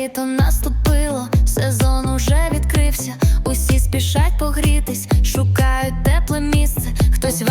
літо наступило, сезон уже відкрився. Усі спішать погрітись, шукають тепле місце. Хтось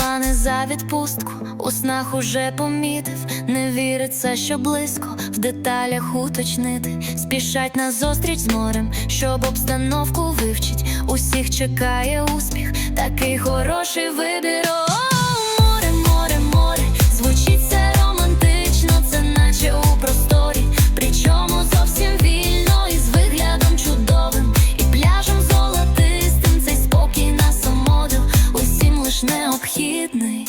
плани за відпустку у снах уже помітив, не віриться, що близько в деталях уточнити. Спішать на зустріч з морем, щоб обстановку вивчить. Усіх чекає успіх, такий хороший вибір. Необхідний.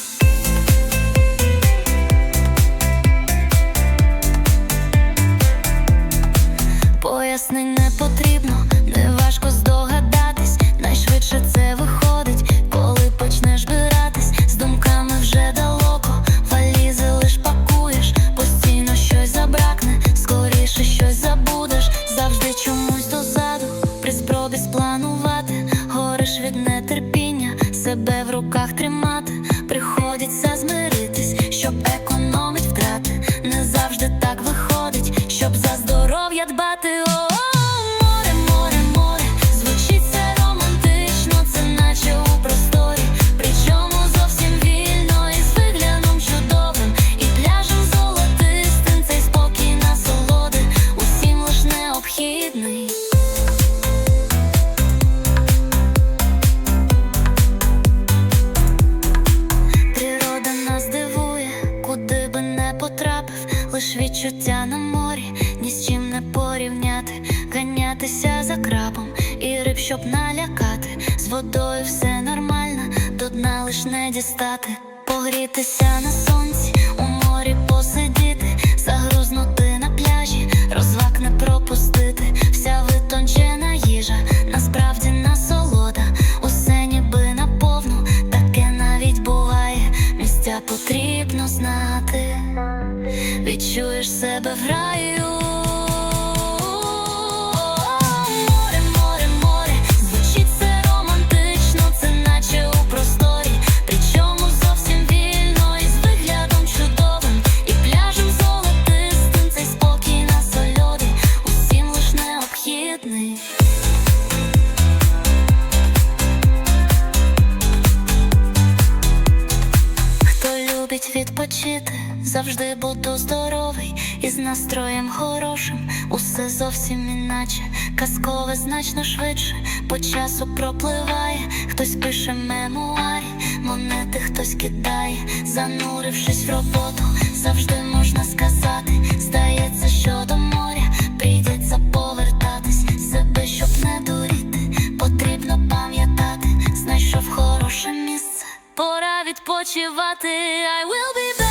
Пояснень не потрібно, неважко здогадатись. Найшвидше це виходить, коли почнеш биратись. З думками вже далеко, валізи лиш пакуєш, постійно щось забракне, скоріше щось забудеш, завжди чомусь дозаду. При спробі спланувати, гориш від нетерпіння, себе в руках тримати, лиш відчуття на морі, ні з чим не порівняти, ганятися за крабом і риб, щоб налякати. З водою все нормально, до дна лиш не дістати, погрітися на сонці, у морі посидіти, загрузнути на пляжі, розваг не пропустити, вся витончена їжа, насправді насолода, усе ніби наповну, таке навіть буває, місця потрібно знати, відчуєш себе в раю. Море, море, море, звучить це романтично, це наче у просторі, причому зовсім вільно і з виглядом чудовим, і пляжем золотистим цей спокій на усім лиш необхідний. Любить відпочити, завжди буду здоровий і з настроєм хорошим. Усе зовсім іначе, казкове значно швидше, по часу пропливає, хтось пише мемуарі, монети хтось кидає, занурившись в роботу, завжди можна сказати. Здається, що до моря відпочивати, I will be back